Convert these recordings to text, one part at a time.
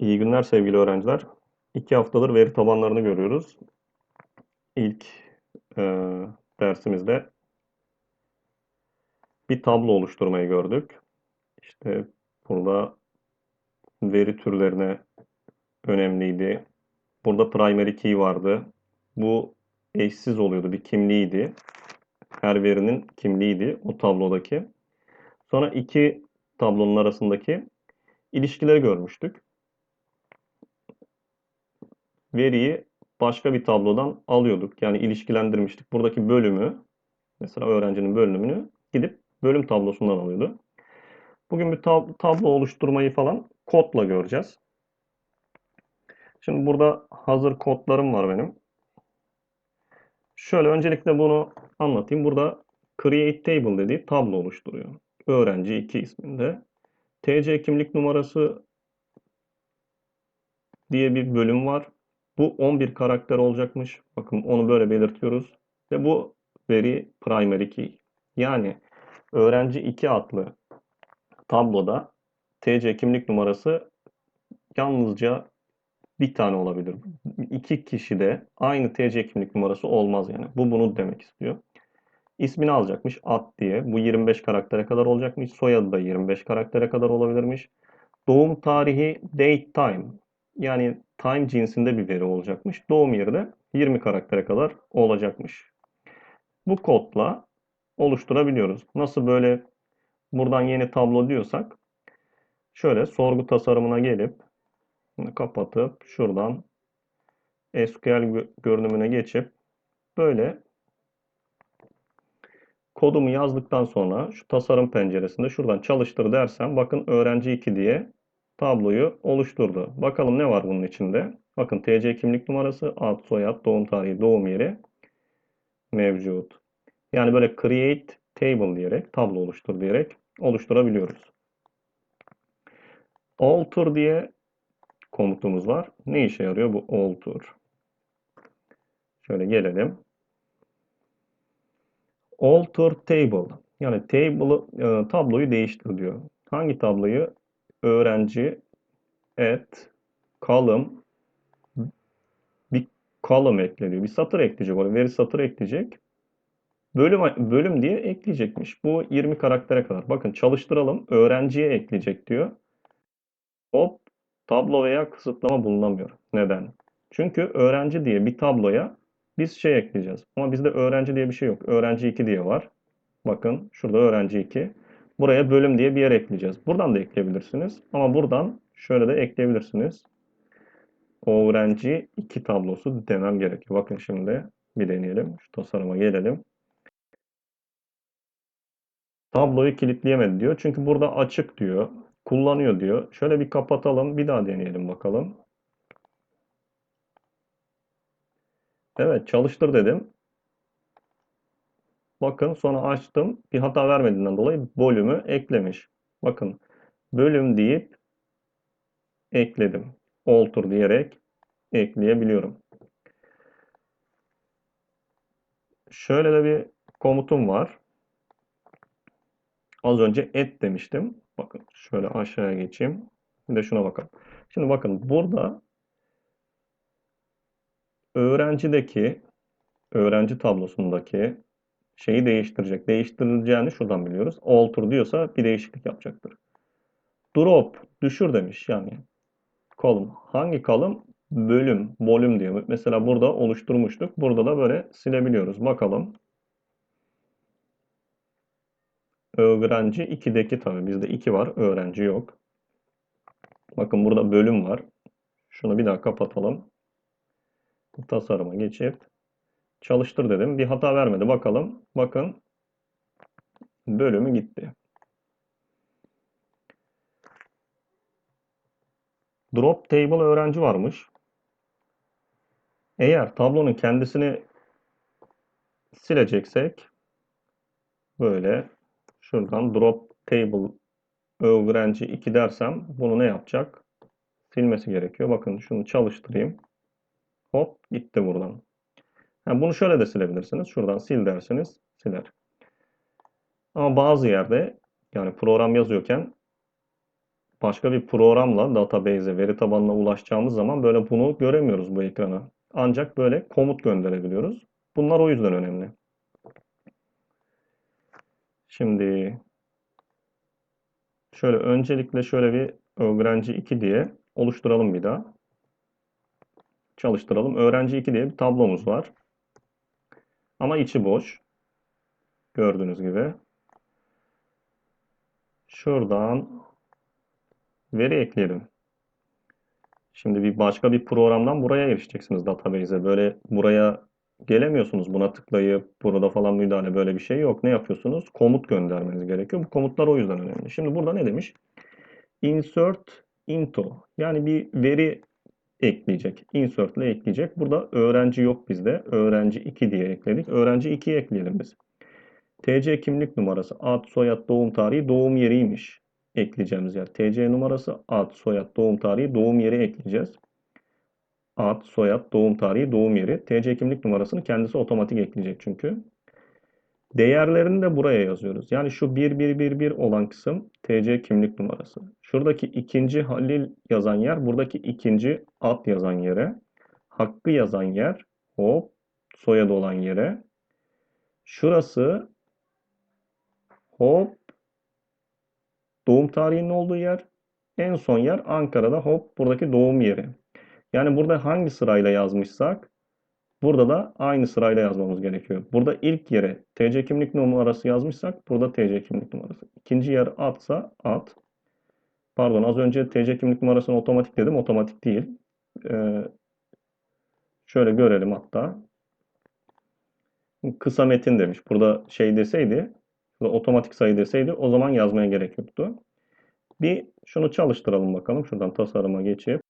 İyi günler sevgili öğrenciler. İki haftadır veri tabanlarını görüyoruz. İlk e, dersimizde bir tablo oluşturmayı gördük. İşte burada veri türlerine önemliydi. Burada primary key vardı. Bu eşsiz oluyordu. Bir kimliğiydi. Her verinin kimliğiydi o tablodaki. Sonra iki tablonun arasındaki ilişkileri görmüştük veriyi başka bir tablodan alıyorduk. Yani ilişkilendirmiştik. Buradaki bölümü, mesela öğrencinin bölümünü gidip bölüm tablosundan alıyordu. Bugün bir tab tablo oluşturmayı falan kodla göreceğiz. Şimdi burada hazır kodlarım var benim. Şöyle öncelikle bunu anlatayım. Burada create table dediği tablo oluşturuyor. Öğrenci 2 isminde. TC kimlik numarası diye bir bölüm var. Bu 11 karakter olacakmış. Bakın onu böyle belirtiyoruz. Ve bu veri primary key. Yani öğrenci 2 adlı tabloda TC kimlik numarası yalnızca bir tane olabilir. İki kişi de aynı TC kimlik numarası olmaz yani. Bu bunu demek istiyor. İsmini alacakmış ad diye. Bu 25 karaktere kadar olacakmış. Soyadı da 25 karaktere kadar olabilirmiş. Doğum tarihi date time yani time cinsinde bir veri olacakmış. Doğum yeri de 20 karaktere kadar olacakmış. Bu kodla oluşturabiliyoruz. Nasıl böyle buradan yeni tablo diyorsak şöyle sorgu tasarımına gelip kapatıp şuradan SQL görünümüne geçip böyle kodumu yazdıktan sonra şu tasarım penceresinde şuradan çalıştır dersem bakın öğrenci 2 diye tabloyu oluşturdu. Bakalım ne var bunun içinde? Bakın TC kimlik numarası, ad, soyad, doğum tarihi, doğum yeri mevcut. Yani böyle create table diyerek, tablo oluştur diyerek oluşturabiliyoruz. Alter diye komutumuz var. Ne işe yarıyor bu alter? Şöyle gelelim. Alter table. Yani table, e, tabloyu değiştir diyor. Hangi tabloyu? Öğrenci et column bir column ekleniyor. Bir satır ekleyecek oraya. Veri satır ekleyecek. Bölüm, bölüm diye ekleyecekmiş. Bu 20 karaktere kadar. Bakın çalıştıralım. Öğrenciye ekleyecek diyor. Hop tablo veya kısıtlama bulunamıyor. Neden? Çünkü öğrenci diye bir tabloya biz şey ekleyeceğiz. Ama bizde öğrenci diye bir şey yok. Öğrenci 2 diye var. Bakın şurada öğrenci 2. Buraya bölüm diye bir yer ekleyeceğiz. Buradan da ekleyebilirsiniz. Ama buradan şöyle de ekleyebilirsiniz. Öğrenci iki tablosu demem gerekiyor. Bakın şimdi bir deneyelim. Şu tasarıma gelelim. Tabloyu kilitleyemedi diyor. Çünkü burada açık diyor. Kullanıyor diyor. Şöyle bir kapatalım. Bir daha deneyelim bakalım. Evet çalıştır dedim. Bakın sonra açtım. Bir hata vermediğinden dolayı bölümü eklemiş. Bakın bölüm deyip ekledim. Alter diyerek ekleyebiliyorum. Şöyle de bir komutum var. Az önce et demiştim. Bakın şöyle aşağıya geçeyim. Bir de şuna bakalım. Şimdi bakın burada öğrencideki öğrenci tablosundaki şeyi değiştirecek. Değiştirileceğini şuradan biliyoruz. Alter diyorsa bir değişiklik yapacaktır. Drop, düşür demiş yani. Column. Hangi column? Bölüm, volüm diyor. Mesela burada oluşturmuştuk. Burada da böyle silebiliyoruz. Bakalım. Öğrenci 2'deki tabii. Bizde 2 var. Öğrenci yok. Bakın burada bölüm var. Şunu bir daha kapatalım. Tasarıma geçip Çalıştır dedim. Bir hata vermedi. Bakalım. Bakın. Bölümü gitti. Drop table öğrenci varmış. Eğer tablonun kendisini sileceksek böyle şuradan drop table öğrenci 2 dersem bunu ne yapacak? Silmesi gerekiyor. Bakın şunu çalıştırayım. Hop gitti buradan. Yani bunu şöyle de silebilirsiniz. Şuradan sil derseniz siler. Ama bazı yerde yani program yazıyorken başka bir programla database'e, veri tabanına ulaşacağımız zaman böyle bunu göremiyoruz bu ekrana. Ancak böyle komut gönderebiliyoruz. Bunlar o yüzden önemli. Şimdi şöyle öncelikle şöyle bir öğrenci 2 diye oluşturalım bir daha. Çalıştıralım. Öğrenci 2 diye bir tablomuz var. Ama içi boş. Gördüğünüz gibi. Şuradan veri ekleyelim. Şimdi bir başka bir programdan buraya erişeceksiniz database'e. Böyle buraya gelemiyorsunuz. Buna tıklayıp burada falan müdahale böyle bir şey yok. Ne yapıyorsunuz? Komut göndermeniz gerekiyor. Bu komutlar o yüzden önemli. Şimdi burada ne demiş? Insert into. Yani bir veri ekleyecek. Insert ile ekleyecek. Burada öğrenci yok bizde. Öğrenci 2 diye ekledik. Öğrenci 2'yi ekleyelim biz. TC kimlik numarası, ad, soyad, doğum tarihi, doğum yeriymiş ekleyeceğimiz yer. TC numarası, ad, soyad, doğum tarihi, doğum yeri ekleyeceğiz. Ad, soyad, doğum tarihi, doğum yeri. TC kimlik numarasını kendisi otomatik ekleyecek çünkü. Değerlerini de buraya yazıyoruz. Yani şu 1111 olan kısım TC kimlik numarası. Şuradaki ikinci Halil yazan yer, buradaki ikinci ad yazan yere. Hakkı yazan yer, hop, soyadı olan yere. Şurası hop doğum tarihinin olduğu yer. En son yer Ankara'da hop buradaki doğum yeri. Yani burada hangi sırayla yazmışsak burada da aynı sırayla yazmamız gerekiyor. Burada ilk yere TC kimlik numarası yazmışsak burada TC kimlik numarası. İkinci yer adsa ad. Pardon az önce TC kimlik numarasını otomatik dedim. Otomatik değil. Ee, şöyle görelim hatta. Kısa metin demiş. Burada şey deseydi Burada otomatik sayı deseydi o zaman yazmaya gerek yoktu. Bir şunu çalıştıralım bakalım. Şuradan tasarıma geçip.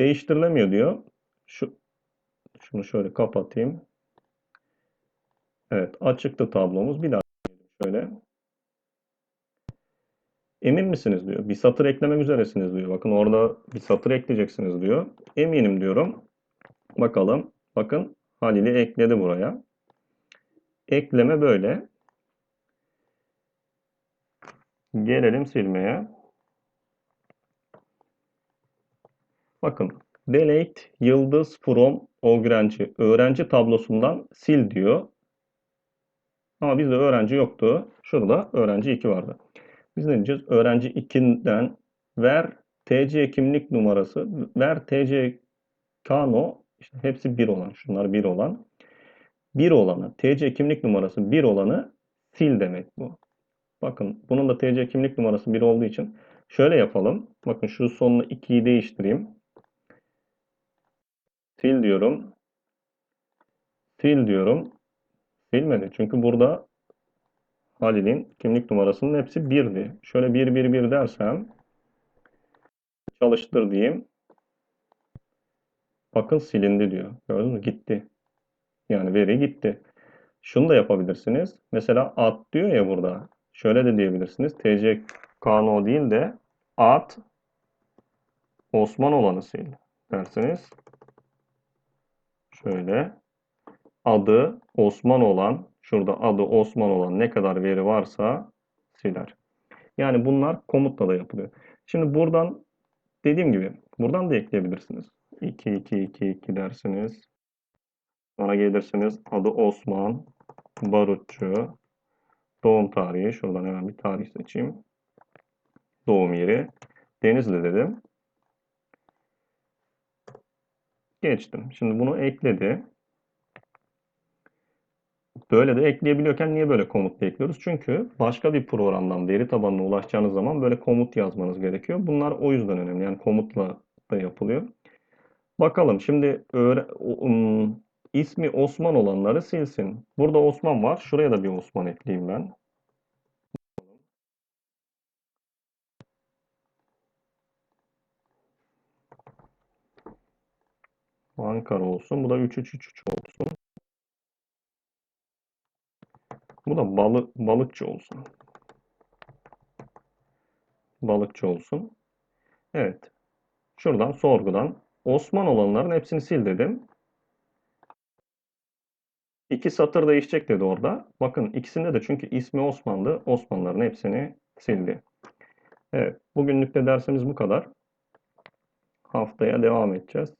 Değiştirilemiyor diyor. Şu, şunu şöyle kapatayım. Evet açıktı tablomuz. Bir daha şöyle. Emin misiniz diyor. Bir satır eklemek üzeresiniz diyor. Bakın orada bir satır ekleyeceksiniz diyor. Eminim diyorum. Bakalım. Bakın Halil'i ekledi buraya. Ekleme böyle. Gelelim silmeye. Bakın delete yıldız from öğrenci. Öğrenci tablosundan sil diyor. Ama bizde öğrenci yoktu. Şurada öğrenci 2 vardı. Biz ne diyeceğiz? Öğrenci 2'den ver TC kimlik numarası, ver TC Kano işte hepsi 1 olan, şunlar 1 olan. 1 olanı, TC kimlik numarası 1 olanı sil demek bu. Bakın bunun da TC kimlik numarası 1 olduğu için şöyle yapalım. Bakın şu sonunu 2'yi değiştireyim. Sil diyorum. Sil diyorum. Silmedi. Çünkü burada Halil'in kimlik numarasının hepsi 1'di. Şöyle 1 1 1 dersem çalıştır diyeyim. Bakın silindi diyor. Gördünüz mü? Gitti. Yani veri gitti. Şunu da yapabilirsiniz. Mesela ad diyor ya burada. Şöyle de diyebilirsiniz. TC Kano değil de ad Osman olanı sil dersiniz. Şöyle adı Osman olan şurada adı Osman olan ne kadar veri varsa siler. Yani bunlar komutla da yapılıyor. Şimdi buradan dediğim gibi buradan da ekleyebilirsiniz. 2 2 2 2 dersiniz. Sonra gelirsiniz adı Osman, barutçu, doğum tarihi. Şuradan hemen bir tarih seçeyim. Doğum yeri. Denizli dedim. Geçtim. Şimdi bunu ekledi. Böyle de ekleyebiliyorken niye böyle komut ekliyoruz? Çünkü başka bir programdan veri tabanına ulaşacağınız zaman böyle komut yazmanız gerekiyor. Bunlar o yüzden önemli. Yani komutla da yapılıyor. Bakalım şimdi um, ismi Osman olanları silsin. Burada Osman var. Şuraya da bir Osman ekleyeyim ben. Ankara olsun. Bu da 3333 olsun. Bu da balı, balıkçı olsun. Balıkçı olsun. Evet. Şuradan sorgudan Osman olanların hepsini sil dedim. İki satır değişecek dedi orada. Bakın ikisinde de çünkü ismi Osman'dı. Osmanlıların hepsini sildi. Evet, bugünlük de dersimiz bu kadar. Haftaya devam edeceğiz.